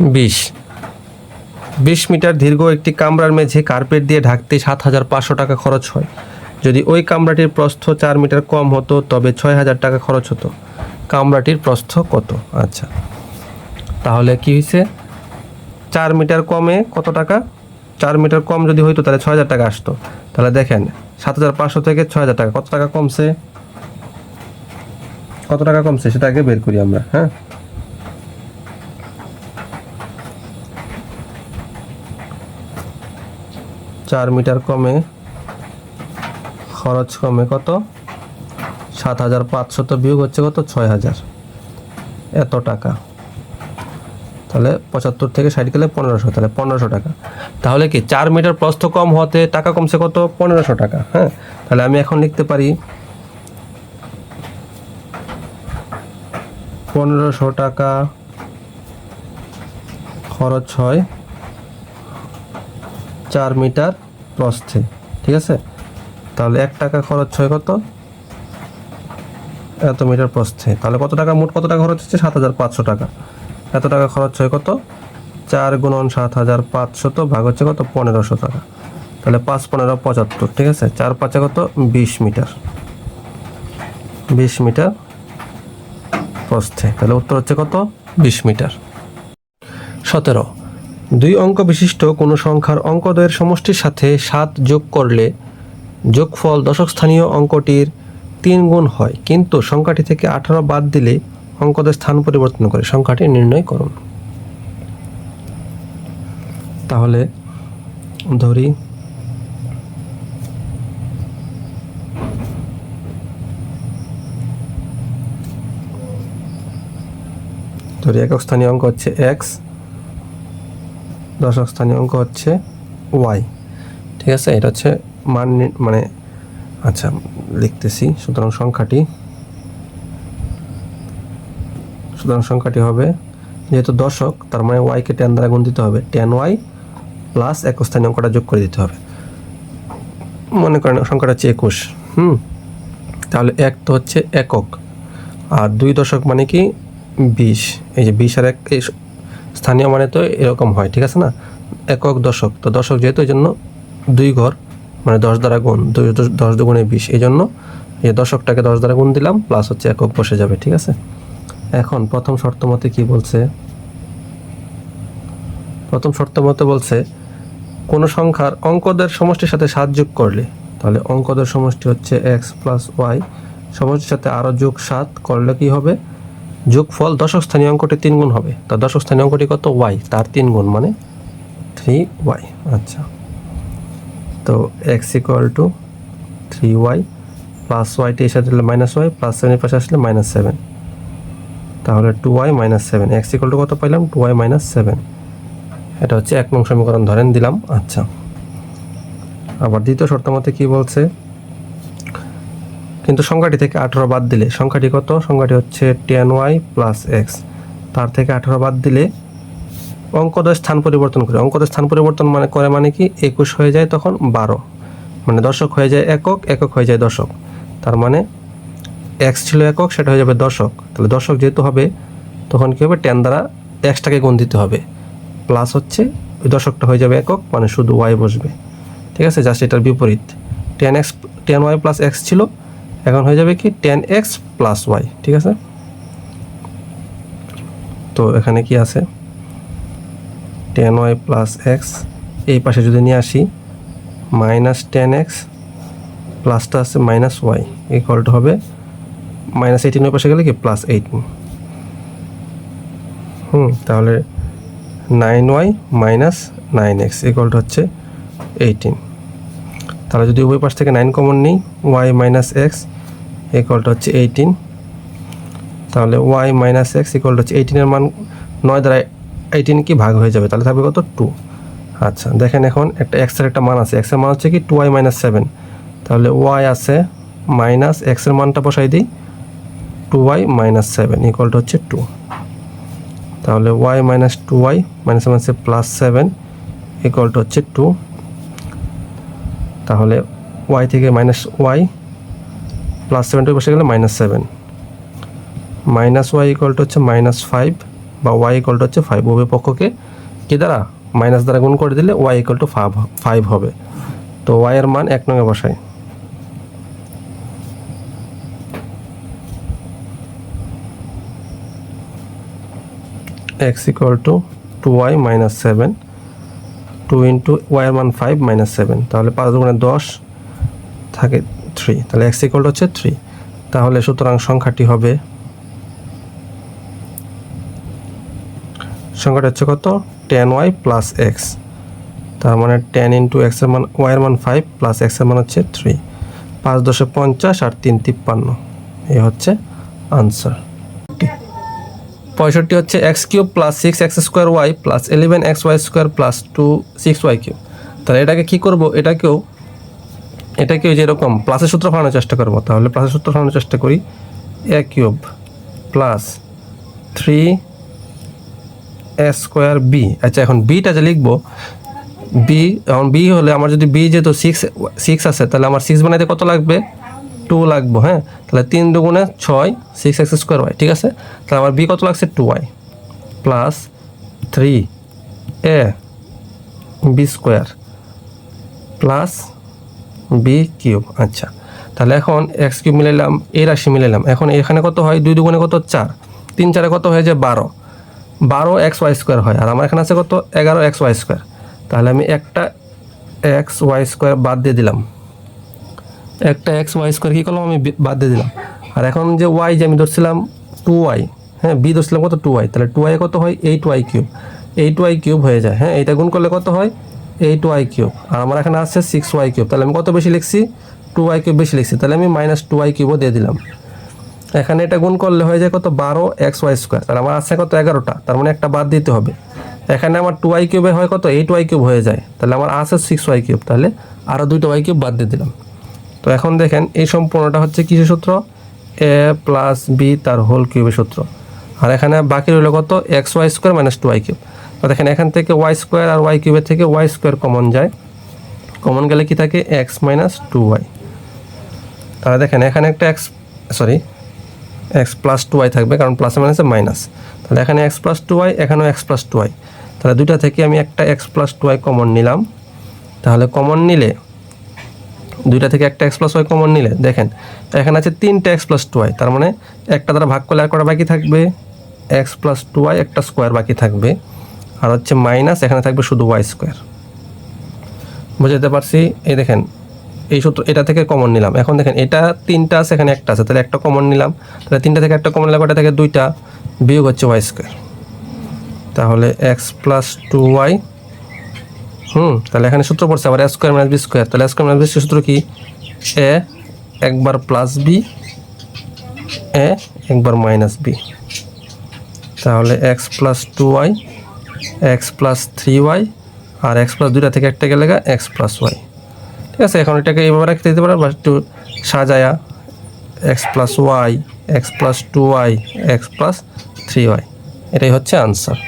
বিশ। বিশ মিটার দীর্ঘ একটি কামরার মেঝে কার্পেট দিয়ে ঢাকতে সাত হাজার পাঁচশো টাকা খরচ হয়। যদি ওই কামরাটির প্রস্থ চার মিটার কম হতো, তবে ছয় হাজার টাকা খরচ হতো। কামরাটির প্রস্থ কত? আচ্ছা। তাহলে কি হয়েছে চার মিটার কমে কত টাকা? চার মিটার কম যদি হইতো, তাহলে ছয় হাজার টাকা আসতো। তাহলে দেখেন, সাত হাজার পাঁচশো থেকে ছয় হাজার টাকা। কত টাকা কমছে? কত টাকা কমছে? সেটা আগে বের করি আমরা হ্যাঁ? চার মিটার কমে, খরচ কমে কত? সাত হাজার পাঁচশত বিয়োগ হচ্ছে কত? ছয় হাজার। এত টাকা। তাহলে পঁচাত্তর থেকে ষাট গেলে পনেরোশো, তাহলে পনেরোশো টাকা। তাহলে কি চার মিটার প্রস্থ কম হতে টাকা কমছে কত? পনেরোশো টাকা হ্যাঁ? তাহলে আমি এখন লিখতে পারি, পনেরোশো টাকা খরচ হয় চার মিটার প্রস্থে, ঠিক আছে? তাহলে এক টাকা খরচ হয় কত? এত মিটার প্রস্থে। তাহলে কত টাকা? মোট কত টাকা খরচ হচ্ছে? সাত হাজার পাঁচশো টাকা। এত টাকা খরচ হয় কত? চার গুণন সাত হাজার পাঁচশত ভাগ হচ্ছে কত? পনেরোশো টাকা। তাহলে পাঁচ পনেরো পঁচাত্তর, ঠিক আছে? চার পাঁচে কত? বিশ মিটার। বিশ মিটার প্রস্থে। তাহলে উত্তর হচ্ছে কত? বিশ মিটার। সতেরো। দুই অঙ্ক বিশিষ্ট কোনো সংখ্যার অঙ্কদ্বয়ের সমষ্টির সাথে সাত যোগ করলে যোগফল দশক স্থানীয় অঙ্কটির তিন গুণ হয়। কিন্তু সংখ্যাটি থেকে আঠারো বাদ দিলে অঙ্কদের স্থান পরিবর্তন করে সংখ্যাটি নির্ণয় করুন। তাহলে ধরি ধরি একক স্থানীয় অঙ্ক হচ্ছে এক্স দশক স্থানীয় অঙ্ক হচ্ছে ওয়াই ঠিক আছে? এটা হচ্ছে মান মানে আচ্ছা লিখতেছি। সুতরাং সংখ্যাটি সুতরাং সংখ্যাটি হবে, যেহেতু দশক, তার মানে ওয়াইকে টেন দ্বারা গুণ দিতে হবে। টেন ওয়াই প্লাস এক স্থানীয় অঙ্কটা যোগ করে দিতে হবে। মনে করেন সংখ্যাটা হচ্ছে একুশ। হুম? তাহলে এক তো হচ্ছে একক। আর দুই দশক মানে কি? বিশ। এই যে বিশ আর এক, এই স্থানীয় মানে তো এরকম হয়, ঠিক আছে না? একক দশক। তো দশক যেহেতু এই জন্য দুই ঘর মানে দশ দ্বারা গুণ, দুই দশ- দুগুণে বিশ, এই জন্য এই দশকটাকে দশ দ্বারা গুণ দিলাম প্লাস হচ্ছে একক বসে যাবে, ঠিক আছে? এখন প্রথম শর্ত মতে কী বলছে? প্রথম শর্ত মতে বলছে, কোনো সংখ্যার অঙ্কদের সমষ্টির সাথে সাত যোগ করলে, তাহলে অঙ্কদের সমষ্টি হচ্ছে এক্স প্লাস ওয়াই সমষ্টির সাথে আরও যোগ সাত করলে কি হবে? যোগফল দশক স্থানীয় অঙ্কটি তিন গুণ হবে। তা দশক স্থানীয় অঙ্কটি কত? ওয়াই তার তিন গুণ মানে থ্রি ওয়াই আচ্ছা। তো X equal to three Y plus ওয়াইটি এসে দিলে মাইনাস ওয়াই প্লাস সেভেনের পাশে আসলে মাইনাস সেভেন তাহলে two Y minus seven X equal to কত পাইলাম? টু ওয়াই মাইনাস সেভেন এটা হচ্ছে এক নং সমীকরণ ধরেন দিলাম। আচ্ছা। আবার দ্বিতীয় শর্ত মতে কী বলছে? কিন্তু সংখ্যাটি থেকে আঠারো বাদ দিলে সংখ্যাটি কত? সংখ্যাটি হচ্ছে টেন ওয়াই প্লাস এক্স তার থেকে আঠারো বাদ দিলে অঙ্কদের স্থান পরিবর্তন করে। অঙ্কদের স্থান পরিবর্তন মানে করে মানে কি? একুশ হয়ে যায় তখন বারো। মানে দশক হয়ে যায় একক একক হয়ে যায় দশক। তার মানে এক্স ছিল একক, সেটা হয়ে যাবে দশক। তাহলে দশক যেহেতু হবে, তখন কী হবে? টেন দ্বারা এক্সটাকে গুণ দিতে হবে। প্লাস হচ্ছে ওই দশকটা হয়ে যাবে একক মানে শুধু ওয়াই বসবে। ঠিক আছে? জাস্ট এটার বিপরীত। Ten X ten Y plus X ছিল এখন হয়ে যাবে কি টেন এক্স প্লাস ওয়াই ঠিক আছে? তো এখানে কি আছে? টেন ওয়াই প্লাস এক্স এই পাশে যদি নিয়ে আসি মাইনাস টেন এক্স প্লাসটা আছে মাইনাস ওয়াই এই কলটা হবে মাইনাস এইটিনের পাশে গেলে কি? প্লাস এইটিন হুম, তাহলে nine Y minus nine X ইকুয়ালটা হচ্ছে এইটিন তাহলে যদি উভয় পাশ থেকে নাইন কমন নিই ওয়াই মাইনাস এক্স ইকুয়ালটা হচ্ছে এইটিন তাহলে ওয়াই মাইনাস এক্স ইকুয়াল হচ্ছে এইটিনের মান নয় দ্বারা এইটিন কি ভাগ হয়ে যাবে? তাহলে থাকবে কত? টু আচ্ছা দেখেন এখন একটা এক্সের একটা মান আছে। এক্সের মান হচ্ছে কি টু ওয়াই মাইনাস সেভেন তাহলে ওয়াই আছে মাইনাস এক্সের মানটা বসাই দিই। টু ওয়াই মাইনাস সেভেন ইকুয়ালটা হচ্ছে টু তাহলে Y minus two Y minus মাইনাসে প্লাস সেভেন ইকুয়ালটা হচ্ছে টু তাহলে ওয়াই থেকে মাইনাস ওয়াই প্লাস সেভেনটা বসে গেলে minus seven minus Y equal to হচ্ছে মাইনাস ফাইভ বা ওয়াই ইকুয়াল টু হচ্ছে ফাইভ উভয় পক্ষকে কি দ্বারা? মাইনাস দ্বারা গুণ করে দিলে Y equal to five five হবে। তো ওয়াই এর মান এক নঙে বসাই। X equal to two Y minus seven two into Y এর মান ফাইভ মাইনাস সেভেন তাহলে পাঁচ দুগুণে দশ থাকে থ্রি তাহলে এক্স ইকুয়াল হচ্ছে থ্রি তাহলে সুতরাং সংখ্যাটি হবে, সংখ্যাটা হচ্ছে কত? টেন ওয়াই প্লাস এক্স তার মানে টেন ইন্টু এক্সের মান ওয়াইয়ের মান ফাইভ প্লাস এক্সের মান হচ্ছে থ্রি পাঁচ দশে পঞ্চাশ আর তিন তিপ্পান্ন। এই হচ্ছে আনসার পঁয়ষট্টি হচ্ছে X cube plus six X square Y plus eleven X Y square plus two six Y cube তাহলে এটাকে কী করব? এটাকেও এটাকেও যেরকম প্লাসের সূত্র ফালানোর চেষ্টা করব? তাহলে প্লাসের সূত্র ফালানোর চেষ্টা করি। A cube plus three A square B আচ্ছা এখন বিটা যে লিখব বি এখন বি হলে আমার যদি বি যেহেতু সিক্স সিক্স আছে, তাহলে আমার সিক্স বানাইতে কত লাগবে? টু লাগবো হ্যাঁ? তাহলে তিন দুগুণে ছয় সিক্স এক্স স্কোয়ার ওয়াই ঠিক আছে? তাহলে আমার বি কত লাগছে? Two Y plus three A B square plus B cube আচ্ছা। তাহলে এখন এক্স কিউব মিলাইলাম এই রাশি মিলাইলাম। এখন এখানে কত হয়? দুই দুগুণে কত? চার। তিন চারে কত হয়ে যায়? বারো। বারো এক্স ওয়াই স্কোয়ার হয়। আর আমার এখানে আছে কত? এগারো এক্স ওয়াই স্কোয়ার তাহলে আমি একটা এক্স ওয়াই স্কোয়ার বাদ দিয়ে দিলাম। একটা এক্স ওয়াই স্কোয়ার কী করলাম? আমি বাদ দিয়ে দিলাম। আর এখন যে ওয়াই যে আমি ধরছিলাম টু ওয়াই হ্যাঁ বি ধরছিলাম কত? টু ওয়াই তাহলে টু ওয়াই কত হয়? Eight Y cube eight Y cube হয়ে যায়। হ্যাঁ এইটা গুণ করলে কত হয়? Eight Y cube. আর আমার এখানে আছে সিক্স ওয়াই কিউব। তাহলে আমি কত বেশি লিখছি? টু ওয়াই কিউব বেশি লিখছি। তাহলে আমি মাইনাস টু ওয়াই কিউবও দিয়ে দিলাম। এখানে এটা গুণ করলে হয়ে যায় কত? বারো এক্স ওয়াই স্কোয়ার। তাহলে আমার আছে কত? এগারোটা। তার মানে একটা বাদ দিতে হবে। এখানে আমার টু ওয়াই কিউবে হয় কত? এইট ওয়াই কিউব হয়ে যায়। তাহলে আমার আছে সিক্স ওয়াই কিউব। তাহলে আরও দুইটা ওয়াই কিউব বাদ দিয়ে দিলাম। তো এখন দেখেন, এই সম্পূর্ণটা হচ্ছে কিসের সূত্র? এ প্লাস বি তার হোল কিউবের সূত্র। আর এখানে বাকি রইল কত? X Y square minus two Y cube. দেখেন, এখান থেকে ওয়াই স্কোয়ার আর ওয়াই কিউবের থেকে ওয়াই স্কোয়ার কমন যায়। কমন গেলে কি থাকে? এক্স মাইনাস টু ওয়াই তাহলে দেখেন, এখানে একটা X sorry X plus two Y থাকবে, কারণ প্লাস মাইনাসে মাইনাস তাহলে এখানে এক্স প্লাস টু ওয়াই এখানেও এক্স প্লাস টু ওয়াই তাহলে দুইটা থেকে আমি একটা X plus two Y common নিলাম। তাহলে কমন নিলে, দুইটা থেকে একটা এক্স প্লাস ওয়াই কমন নিলে, দেখেন, এখানে আছে তিনটা এক্স প্লাস টু ওয়াই তার মানে একটা দ্বারা ভাগ করলে আর কটা বাকি থাকবে? এক্স প্লাস টু ওয়াই একটা স্কোয়ার বাকি থাকবে। আর হচ্ছে মাইনাস এখানে থাকবে শুধু ওয়াই স্কোয়ার বুঝাতে পারছি? এই দেখেন, এই সূত্র, এটা থেকে কমন নিলাম। এখন দেখেন, এটা তিনটা আছে, এখানে একটা আছে, তাহলে একটা কমন নিলাম। তাহলে তিনটা থেকে একটা কমন নিলাম কটা থেকে? দুইটা। বিয়োগ হচ্ছে ওয়াই স্কোয়ার তাহলে এক্স প্লাস টু ওয়াই হুম, তাহলে এখানে সূত্র পড়ছে আবার স্কোয়ার মাইনাস বি স্কোয়ার তাহলে স্কোয়ার মাইনাস বি সূত্র কি? এ একবার প্লাস বি এ একবার মাইনাস বি তাহলে X plus two Y X plus three Y আর এক্স প্লাস দুইটা থেকে একটা গেলে এক্স প্লাস ওয়াই ঠিক আছে, এখন এটাকে এইভাবে রাখতে দিতে পারেন বা একটু সাজায়া X plus Y X plus two Y X plus three Y এটাই হচ্ছে আনসার